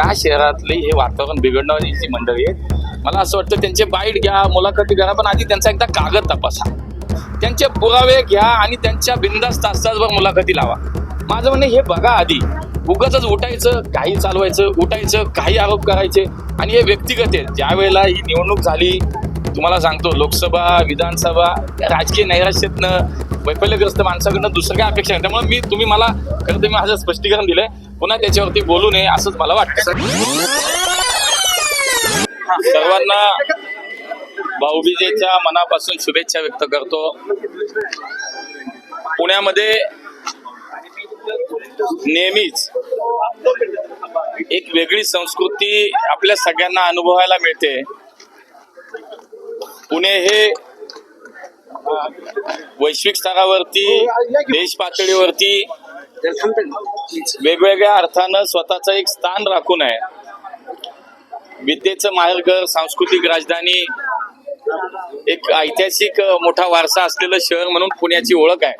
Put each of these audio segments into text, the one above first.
या शहरातले हे वातावरण बिघडणारी जी मंडळी आहेत मला असं वाटतं त्यांचे बाईट घ्या मुलाखती करा पण आधी त्यांचा एकदा कागद तपासा. त्यांचे पुरावे घ्या आणि त्यांच्या बिंदास तास तासभर मुलाखती लावा. माझं म्हणणं हे बघा आधी. उगाच उठायचं काही चालवायचं उठायचं काही आरोप करायचे. आणि हे व्यक्तिगत आहे ज्या वेळेला ही निवडणूक झाली तुम्हाला सांगतो लोकसभा विधानसभा राजकीय नैराश्यातनं वैफल्यग्रस्त माणसाकडनं दुसरं काय अपेक्षा आहे त्यामुळे मी तुम्ही मला खरं तर मी माझं स्पष्टीकरण दिलंय. पुन्हा त्याच्यावरती बोलू नये असंच मला वाटतं सर्वांना भाऊबीजेच्या मनापासून शुभेच्छा व्यक्त करतो. पुण्यामध्ये नेहमीच एक वेगळी संस्कृती आपल्या सगळ्यांना अनुभवायला मिळते. पुणे हे वैश्विक स्तरावरती देश पातळीवरती वेगवेगळ्या अर्थानं स्वतःचं एक स्थान राखून आहे. विद्येचं माहेरघर सांस्कृतिक राजधानी एक ऐतिहासिक मोठा वारसा असलेलं शहर म्हणून पुण्याची ओळख आहे.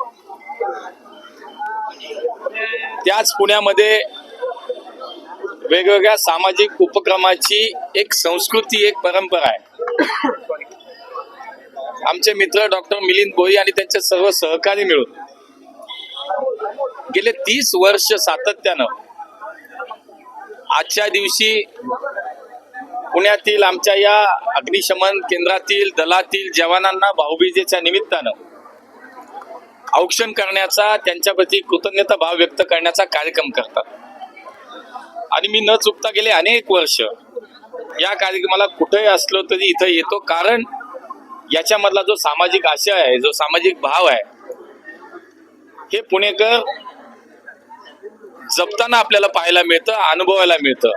त्याच पुण्यामध्ये वेगवेगळ्या सामाजिक उपक्रमाची एक संस्कृती एक परंपरा आहे. आमचे मित्र डॉक्टर मिलिंद भोई आणि त्यांचे सर्व सहकारी मिळून गेले तीस वर्ष सातत्यानं. आजच्या दिवशी पुण्यातील आमच्या या अग्निशमन केंद्रातील दलातील जवानांना भाऊबीजेच्या निमित्तानं औक्षण करण्याचा त्यांच्याप्रती कृतज्ञता भाव व्यक्त करण्याचा कार्यक्रम करतात. आणि मी न चुकता गेले अनेक वर्ष या कार्यक्रमाला कुठेही असलो तरी इथं येतो. कारण याच्यामधला जो सामाजिक आशय आहे जो सामाजिक भाव आहे हे पुणेकर जपताना आपल्याला पाहायला मिळतं अनुभवायला मिळतं.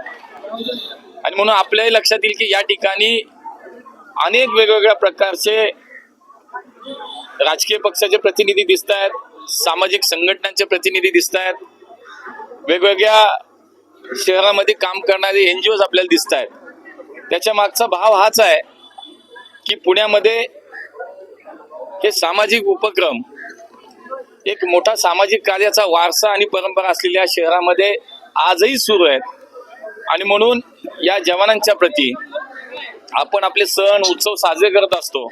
आणि म्हणून आपल्याही लक्षात येईल की या ठिकाणी अनेक वेगवेगळ्या प्रकारचे राजकीय पक्षाचे प्रतिनिधी दिसत आहेत सामाजिक संघटनांचे प्रतिनिधी दिसत आहेत वेगवेगळ्या शहरामध्ये काम करणारे एन जी ओज आपल्याला दिसत आहेत त्याच्या मागचा भाव हाच आहे की पुण्यामध्ये हे सामाजिक उपक्रम एक मोठा सामाजिक कार्याचा वारसा आणि परंपरा असलेल्या शहरामध्ये आजही सुरू आहेत. आणि म्हणून या जवानांच्या प्रती आपण आपले सण उत्सव साजरे करत असतो.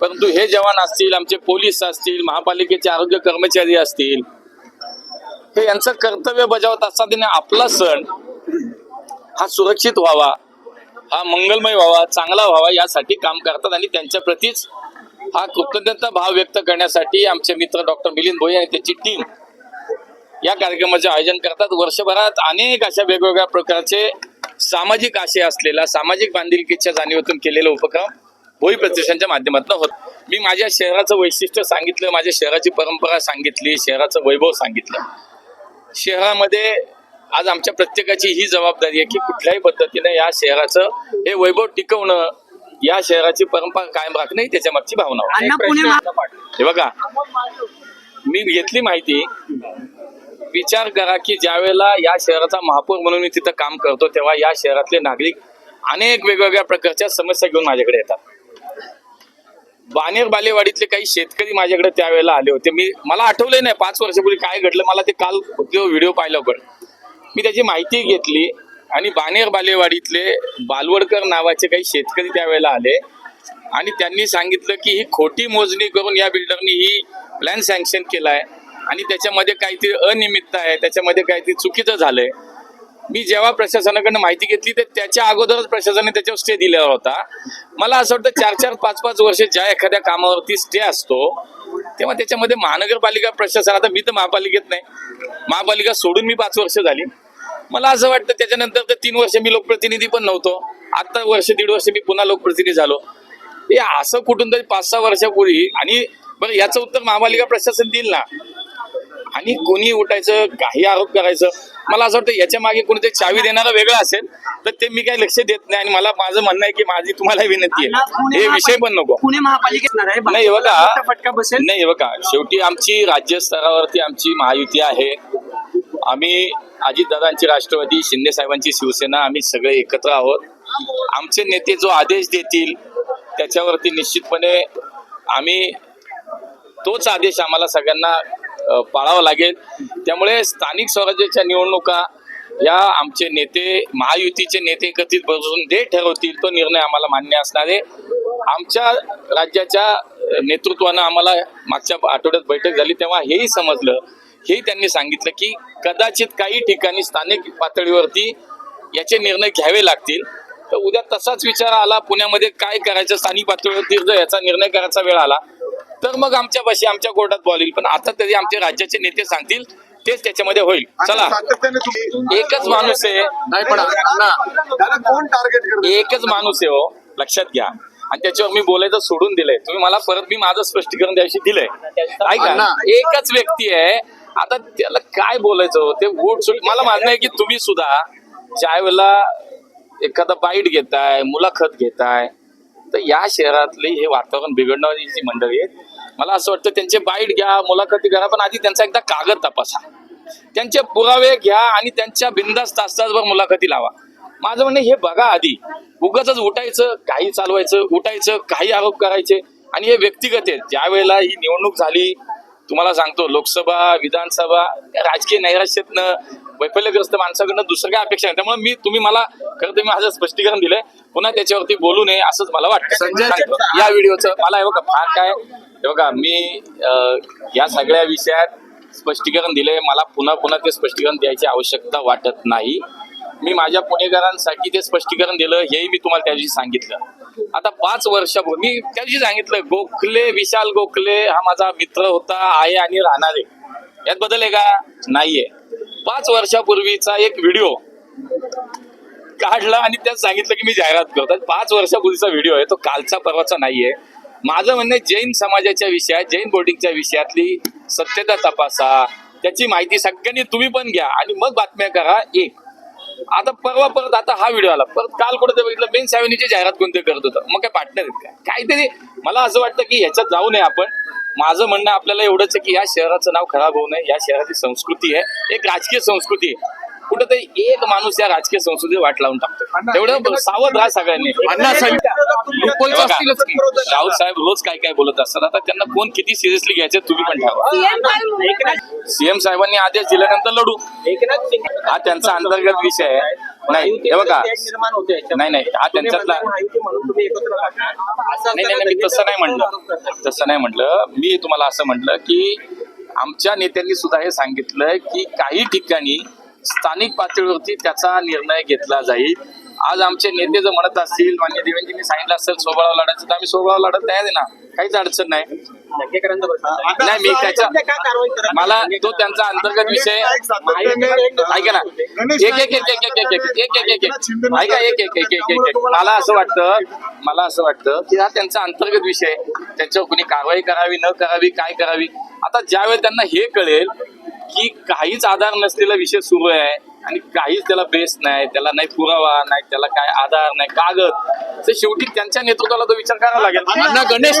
परंतु हे जवान असतील आमचे पोलीस असतील महापालिकेचे आरोग्य कर्मचारी असतील हे यांचं कर्तव्य बजावत असताना आपला सण हा सुरक्षित व्हावा. हा मंगलमय व्हावा चांगला व्हावा यासाठी काम करतात आणि त्यांच्या प्रतीच हा कृतज्ञता भाव व्यक्त करण्यासाठी आमचे मित्र डॉक्टर मिलिंद भोई आणि त्याची टीम या कार्यक्रमाचे आयोजन करतात. वर्षभरात अनेक अशा वेगवेगळ्या प्रकारचे सामाजिक आशय असलेला सामाजिक बांधिलकीच्या जाणीवेतून केलेला उपक्रम भोई प्रतिष्ठानच्या माध्यमातून होत. मी माझ्या शहराचं वैशिष्ट्य सांगितलं माझ्या शहराची परंपरा सांगितली शहराचं वैभव सांगितलं. शहरामध्ये आज आमच्या प्रत्येकाची ही जबाबदारी आहे की कुठल्याही पद्धतीने या शहराचं हे वैभव टिकवणं या शहराची परंपरा कायम राखणं ही त्याच्या मागची भावना हे बघा मी घेतली माहिती. विचार करा की ज्या वेळेला या शहराचा महापौर म्हणून मी तिथं काम करतो तेव्हा या शहरातले नागरिक अनेक वेगवेगळ्या प्रकारच्या समस्या घेऊन माझ्याकडे येतात. बानेर बालेवाडीतले काही शेतकरी माझ्याकडे त्यावेळेला आले होते. मी मला आठवलंय नाही पाच वर्षापूर्वी काय घडलं मला ते काल व्हिडिओ पाहिला पण मी त्याची माहिती घेतली आणि बानेर बालेवाडीतले बालवडकर नावाचे काही शेतकरी त्यावेळेला आले. आणि त्यांनी सांगितलं की ही खोटी मोजणी करून या बिल्डरनी ही प्लॅन सँक्शन आहे आणि त्याच्यामध्ये काहीतरी अनियमितता आहे त्याच्यामध्ये काहीतरी चुकीचं झालंय. मी जेव्हा प्रशासनाकडनं माहिती घेतली तर त्याच्या अगोदरच प्रशासनाने त्याच्यावर स्टे दिलेला होता. मला असं वाटतं चार चार पाच पाच वर्ष ज्या एखाद्या कामावरती स्टे असतो तेव्हा त्याच्यामध्ये महानगरपालिका प्रशासन आता मी तर महापालिकेत नाही महापालिका सोडून मी पाच वर्ष झाली. मला असं वाटतं त्याच्यानंतर तर तीन वर्ष मी लोकप्रतिनिधी पण नव्हतो. आता वर्ष दीड वर्ष मी पुन्हा लोकप्रतिनिधी झालो. हे असं कुठून तरी पाच सहा वर्षापूर्वी आणि बरं याचं उत्तर महापालिका प्रशासन देईल ना. आणि कोणी उठायचं काही आरोप करायचं. मला असं वाटतं याच्या मागे कोणीतरी चावी देणारा वेगळा असेल तर ते मी काही लक्ष देत नाही आणि मला माझं म्हणणं आहे की माझी तुम्हाला विनंती आहे. हे विषय पण नको. पुणे महापालिकेत नाही बघा. बसेल. नाही बघा. शेवटी आमची राज्य स्तरावरती आमची महायुती आहे. आम्ही अजितदादांची राष्ट्रवादी शिंदे साहेबांची शिवसेना आम्ही सगळे एकत्र आहोत. आमचे नेते जो आदेश देतील त्याच्यावरती निश्चितपणे आम्ही तोच आदेश आम्हाला सगळ्यांना पाळावा लागेल. त्यामुळे स्थानिक स्वराज्याच्या निवडणुका या आमचे नेते महायुतीचे नेते एकत्रित बसून जे ठरवतील तो निर्णय आम्हाला मान्य असणार आहे. आमच्या राज्याच्या नेतृत्वानं आम्हाला मागच्या आठवड्यात बैठक झाली तेव्हा हेही समजलं हेही त्यांनी सांगितलं की कदाचित काही ठिकाणी स्थानिक पातळीवरती याचे निर्णय घ्यावे लागतील. तर उद्या तसाच विचार आला पुण्यामध्ये काय करायचं स्थानिक पातळीवरती जर याचा निर्णय करायचा वेळ आला तर मग आमच्या भाषी आमच्या कोर्टात बॉल पण आता तरी आमचे राज्याचे नेते सांगतील तेच त्याच्यामध्ये होईल. चला. एकच माणूस आहे. नाही पण एकच माणूस आहे हो लक्षात घ्या. आणि त्याच्यावर मी बोलायचं सोडून दिलंय. तुम्ही मला परत मी माझं स्पष्टीकरण द्यायशी दिलंय. ऐका एकच व्यक्ती आहे आता त्याला काय बोलायचं हो? ते वोट सुट मला मान्य आहे की तुम्ही सुद्धा ज्या वेळेला एखादा बाईट घेताय मुलाखत घेताय तर या शहरातले हे वातावरण बिघडणारी जी मंडळी आहेत मला असं वाटतं त्यांचे बाईट घ्या मुलाखती करा पण आधी त्यांचा एकदा कागद तपासा. त्यांचे पुरावे घ्या आणि त्यांच्या बिंदास तास तासभर मुलाखती लावा. माझं म्हणणं हे बघा आधी. उगाच उठायचं काही चालवायचं उठायचं काही आरोप करायचे. आणि हे व्यक्तिगत आहेत. ज्या वेळेला ही निवडणूक झाली तुम्हाला सांगतो लोकसभा विधानसभा राजकीय नैराश्यातनं वैफल्यग्रस्त माणसाकडनं दुसरं काय अपेक्षा नाही. त्यामुळे मी तुम्ही मला खरं तर मी माझं स्पष्टीकरण दिलंय. पुन्हा त्याच्यावरती बोलू नये असंच मला वाटतं. सांगतो. या व्हिडिओचं मला हे बघा फार काय हे बघा मी या सगळ्या विषयात स्पष्टीकरण दिलंय. मला पुन्हा पुन्हा ते स्पष्टीकरण द्यायची आवश्यकता वाटत नाही. मी माझ्या पुणेकरांसाठी ते स्पष्टीकरण दिलं हेही मी तुम्हाला त्या दिवशी सांगितलं. आता पाच वर्षापूर्वी मी त्या दिवशी सांगितलं गोखले विशाल गोखले हा माझा मित्र होता आहे आणि राहणार आहे. यात बदल आहे का? नाहीये. पाच वर्षापूर्वीचा एक व्हिडिओ काढला आणि त्यात सांगितलं की मी जाहिरात करतो पाच वर्षापूर्वीचा व्हिडिओ आहे तो कालचा परवाचा नाहीये. माझं म्हणणं जैन समाजाच्या विषयात जैन बोर्डिंगच्या विषयातली सत्यता तपासा. त्याची माहिती सगळ्यांनी तुम्ही पण घ्या आणि मग बातम्या करा. एक आता परवा परत आता हा व्हिडिओ आला. परत काल कुठे बघितलं बेन सॅव्हनीची जाहिरात कोणते करत होतं. मग काय पार्टनर आहेत काय? काहीतरी मला असं वाटतं की ह्याच्यात जाऊ नये आपण. माझं म्हणणं आपल्याला एवढंच आहे की या शहराचं नाव खराब होऊ नये. या शहराची संस्कृती आहे. एक राजकीय संस्कृती आहे. कुठेतरी एक माणूस या राजकीय संस्कृती वाट लावून टाकतो तेवढं सावध राहा सगळ्यांनी. राऊत साहेब रोज काय काय बोलत असतात आता त्यांना कोण किती सिरियसली घ्यायचे तुम्ही पण ठरवा सीएम साहेबांनी आदेश दिल्यानंतर लढू हा त्यांचा अंतर्गत विषय आहे नाही हे बघा नाही नाही हा त्यांच्यातला नाही नाही मी तसं नाही म्हटलं तसं नाही म्हटलं मी तुम्हाला असं म्हटलं की आमच्या नेत्यांनी सुद्धा हे सांगितलंय की काही ठिकाणी स्थानिक पातळीवरती त्याचा निर्णय घेतला जाईल आज आमचे नेते जर म्हणत असतील मान्य देवेंजींनी सांगितलं असेल सोबळा लढायचं तर आम्ही सोबळा लढत तयार आहे ना काहीच अडचण नाही नाही मी त्याच्या मला तो त्यांचा अंतर्गत विषय ऐका ना एक एक एक एक एक एक एक एक एक एक एक ऐका एक एक एक एक एक एक मला असं वाटतं मला असं वाटतं की हा त्यांचा अंतर्गत विषय त्यांच्यावर कुणी कारवाई करावी न करावी काय करावी आता ज्यावेळी त्यांना हे कळेल की काहीच आधार नसलेला विषय सुरू आहे आणि काहीच त्याला बेस नाही त्याला नाही पुरावा नाही त्याला काय आधार नाही कागद. तर शेवटी त्यांच्या नेतृत्वाला तो विचार करावा लागेल. गणेश